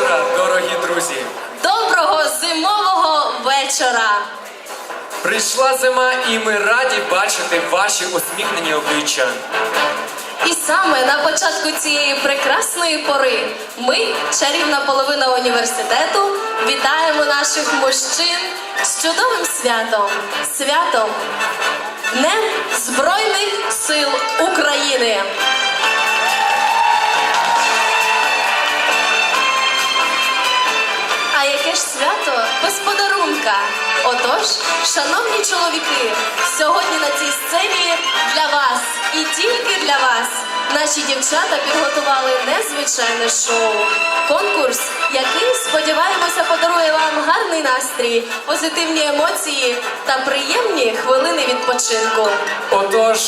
вечора, дорогі друзі! Доброго зимового вечора! Прийшла зима, і ми раді бачити ваші усміхнені обличчя. І саме на початку цієї прекрасної пори ми, чарівна половина університету, вітаємо наших мужчин з чудовим святом, святом Днем Збройних сил України. А яке ж свято без подарунка? Отож, шановні чоловіки, сьогодні на цій сцені для вас і тільки для вас наші дівчата підготували незвичайне шоу. Конкурс, який, сподіваємося, подарує вам гарний настрій, позитивні емоції та приємні хвилини відпочинку. Отож,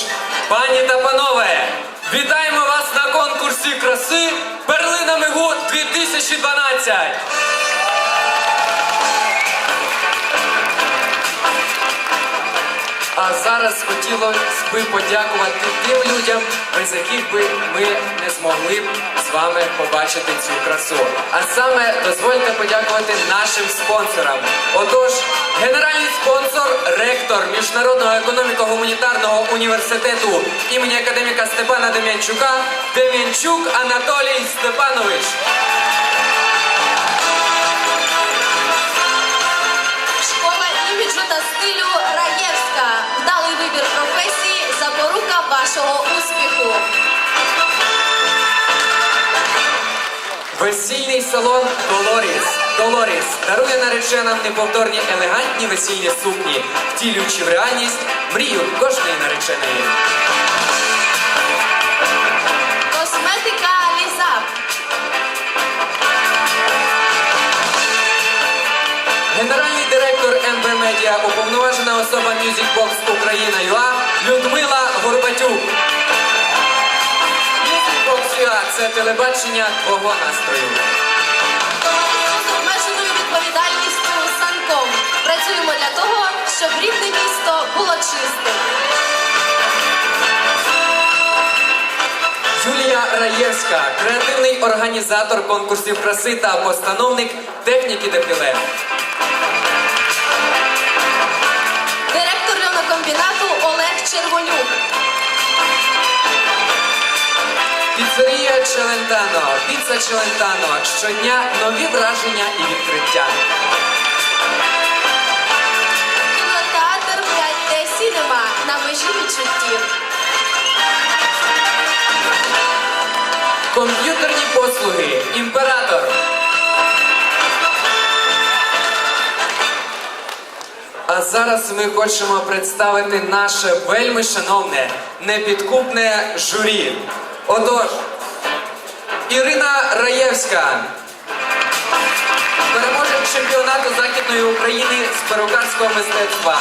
пані та панове, вітаємо вас на конкурсі краси Перлина Мигу 2012. А зараз хотілося би подякувати тим людям, без яких би ми не змогли б з вами побачити цю красу. А саме дозвольте подякувати нашим спонсорам. Отож, генеральний спонсор, ректор Міжнародного економіко-гуманітарного університету імені академіка Степана Дем'янчука Дем'янчук Анатолій Степанович. Школа іміджу та стилю вибір професії, запорука вашого успіху. Весільний салон Долоріс. Долоріс дарує нареченам неповторні елегантні весільні сукні, втілюючи в реальність мрію кожної нареченої. Косметика Лізап. Генеральний директор Медіа, уповноважена особа Music Box Україна ЮА Людмила Горбатюк. Music Box UA – це телебачення твого настрою. З обмеженою відповідальністю Санком. Працюємо для того, щоб рідне місто було чистим. Юлія Раєвська, креативний організатор конкурсів краси та постановник техніки дефіле. Червонюк. Піцерія Челентано, піца Челентано. Щодня нові враження і відкриття. Зараз ми хочемо представити наше вельми шановне, непідкупне журі. Отож, Ірина Раєвська, переможець чемпіонату Західної України з перукарського мистецтва.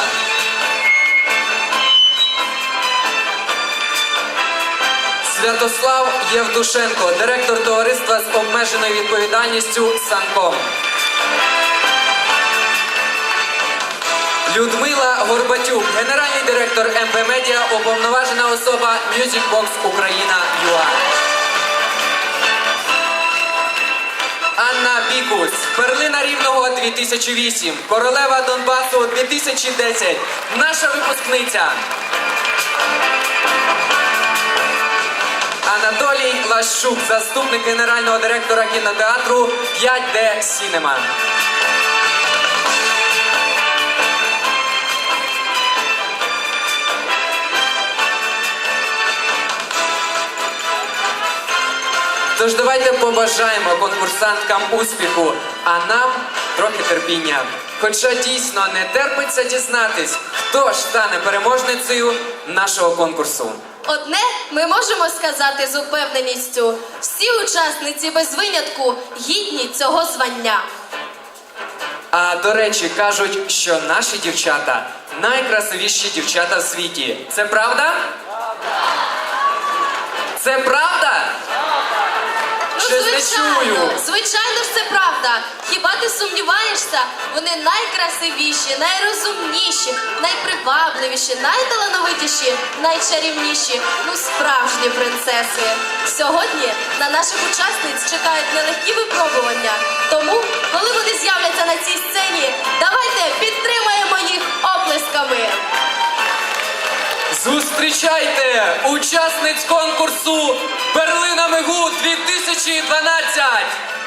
Святослав Євтушенко, директор товариства з обмеженою відповідальністю Санком. Людмила Горбатюк, генеральний директор МП Медіа, уповноважена особа Music Box Україна ЮА. Анна Бікус, Перлина Рівного 2008, Королева Донбасу 2010, наша випускниця. Анатолій Лащук, заступник генерального директора кінотеатру 5D Сінема. Тож давайте побажаємо конкурсанткам успіху, а нам трохи терпіння. Хоча дійсно не терпиться дізнатись, хто ж стане переможницею нашого конкурсу. Одне ми можемо сказати з упевненістю: всі учасниці без винятку гідні цього звання. А до речі, кажуть, що наші дівчата найкрасивіші дівчата в світі. Це правда? Це правда? звичайно, звичайно ж це правда. Хіба ти сумніваєшся? Вони найкрасивіші, найрозумніші, найпривабливіші, найталановитіші, найчарівніші. Ну, справжні принцеси. Сьогодні на наших учасниць чекають нелегкі випробування. Тому, коли вони з'являться на цій сцені, давайте підтримаємо їх оплесками. Зустрічайте учасниць конкурсу Перлина Мигу від 2012.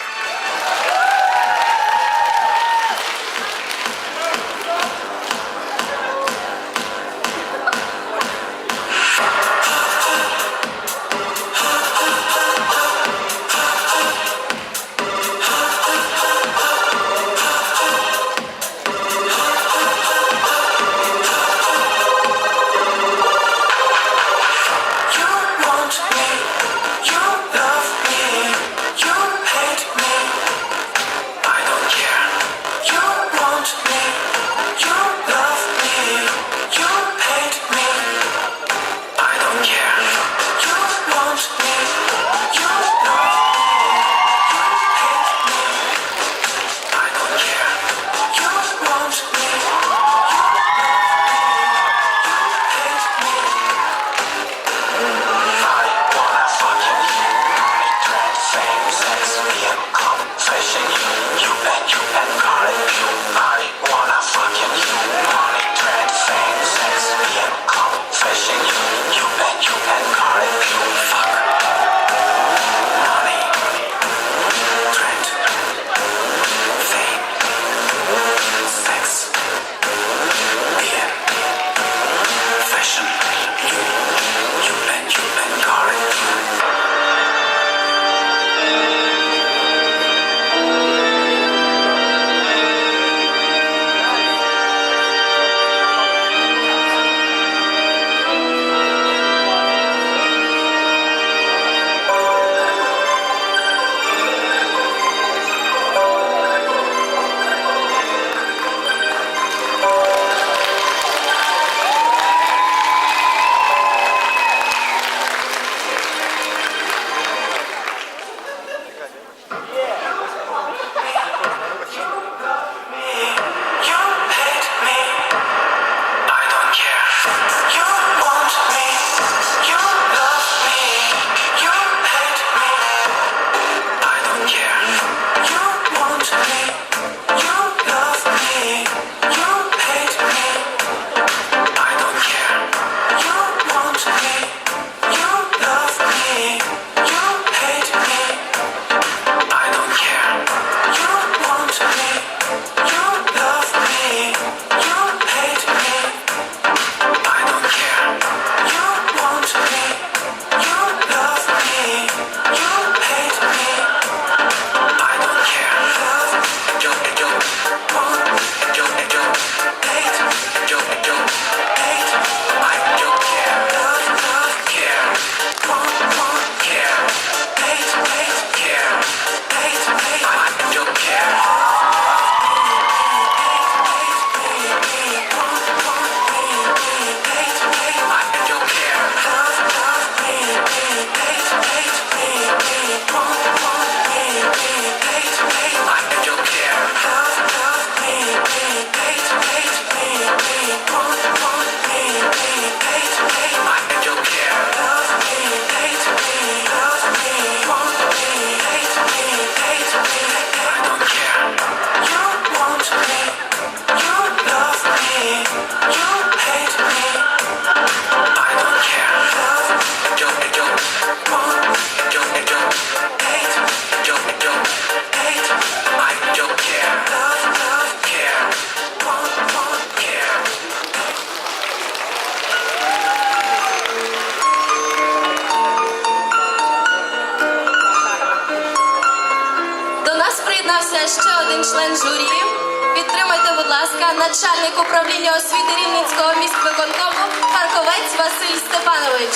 Гнатюка, начальник управління освіти Рівненського міськвиконкому Харковець Василь Степанович.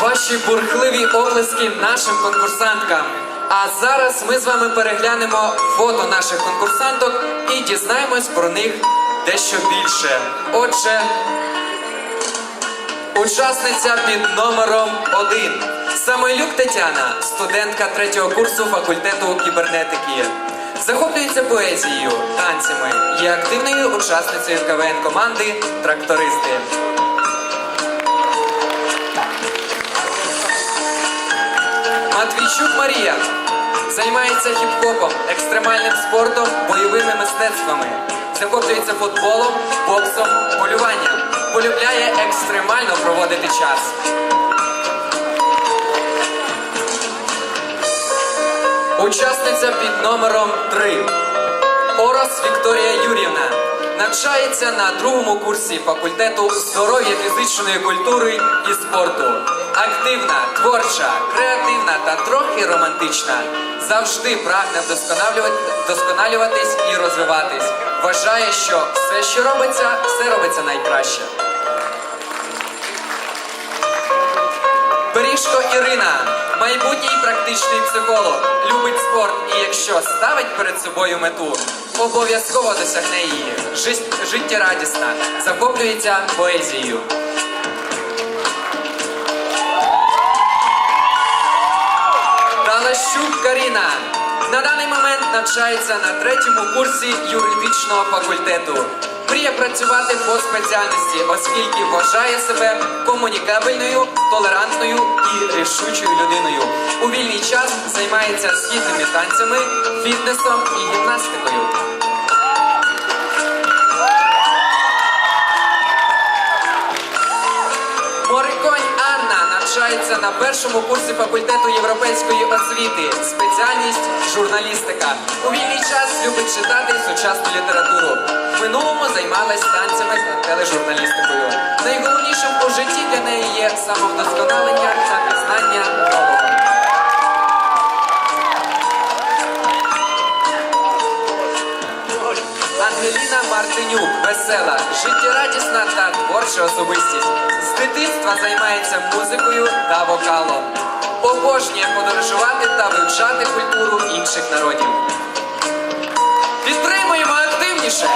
Ваші бурхливі оплески нашим конкурсанткам. А зараз ми з вами переглянемо фото наших конкурсанток і дізнаємось про них дещо більше. Отже, учасниця під номером один. Самойлюк Тетяна, студентка третього курсу факультету кібернетики, захоплюється поезією, танцями, є активною учасницею КВН команди Трактористи. Матвійчук Марія займається хіп-хопом, екстремальним спортом, бойовими мистецтвами. Захоплюється футболом, боксом, полюванням. Полюбляє екстремально проводити час. Учасниця під номером 3. Орос Вікторія Юрівна навчається на другому курсі факультету здоров'я фізичної культури і спорту. Активна, творча, креативна та трохи романтична. Завжди прагне вдосконалювати- вдосконалюватись і розвиватись. Вважає, що все, що робиться, все робиться найкраще. Пиріжко Ірина, майбутній практичний психолог, любить спорт і якщо ставить перед собою мету, обов'язково досягне її. Жисть- Життєрадісна, захоплюється поезією. Талащук Каріна на даний момент навчається на третьому курсі юридичного факультету. Мріє працювати по спеціальності, оскільки вважає себе комунікабельною, толерантною і рішучою людиною. У вільний час займається східними танцями, фітнесом і гімнастикою. Навчається на першому курсі факультету європейської освіти. Спеціальність журналістика. У вільний час любить читати сучасну літературу. В минулому займалась танцями та тележурналістикою. Найголовнішим у житті для неї є самовдосконалення та пізнання нового. Мартинюк, весела, життєрадісна та творча особистість. З дитинства займається музикою та вокалом. Обожнює подорожувати та вивчати культуру інших народів. Підтримуємо активніше!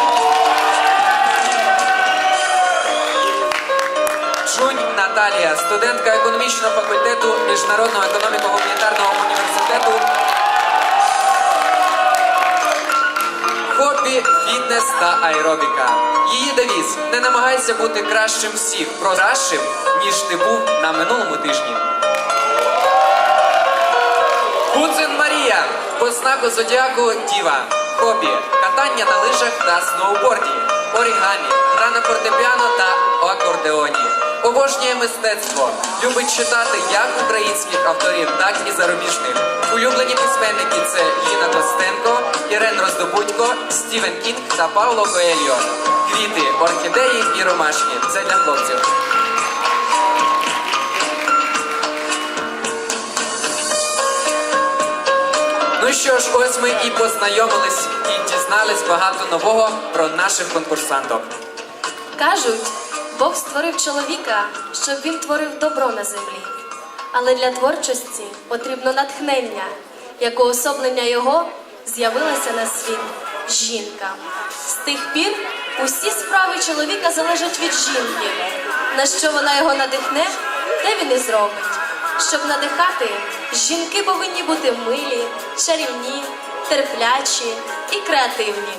Чунь Наталія, студентка економічного факультету Міжнародного економіко-гуманітарного університету Фітнес та аеробіка. Її девіз не намагайся бути кращим всіх, про кращим, ніж ти був на минулому тижні. Куцин Марія по знаку зодіаку Діва. Хобі, катання на лижах та сноуборді, орігамі, гра на фортепіано та акордеоні. Обожнює мистецтво, любить читати як українських авторів, так і зарубіжних. Улюблені письменники це Ліна Костенко, Ірен Роздобудько, Стівен Кінг та Павло Коельо. Квіти, орхідеї і ромашки. Це для хлопців. Ну що ж, ось ми і познайомились і дізнались багато нового про наших конкурсанток. Кажуть, Бог створив чоловіка, щоб він творив добро на землі. Але для творчості потрібно натхнення, як уособлення його з'явилася на світ жінка. З тих пір усі справи чоловіка залежать від жінки. На що вона його надихне, те він і зробить. Щоб надихати, жінки повинні бути милі, чарівні, терплячі і креативні.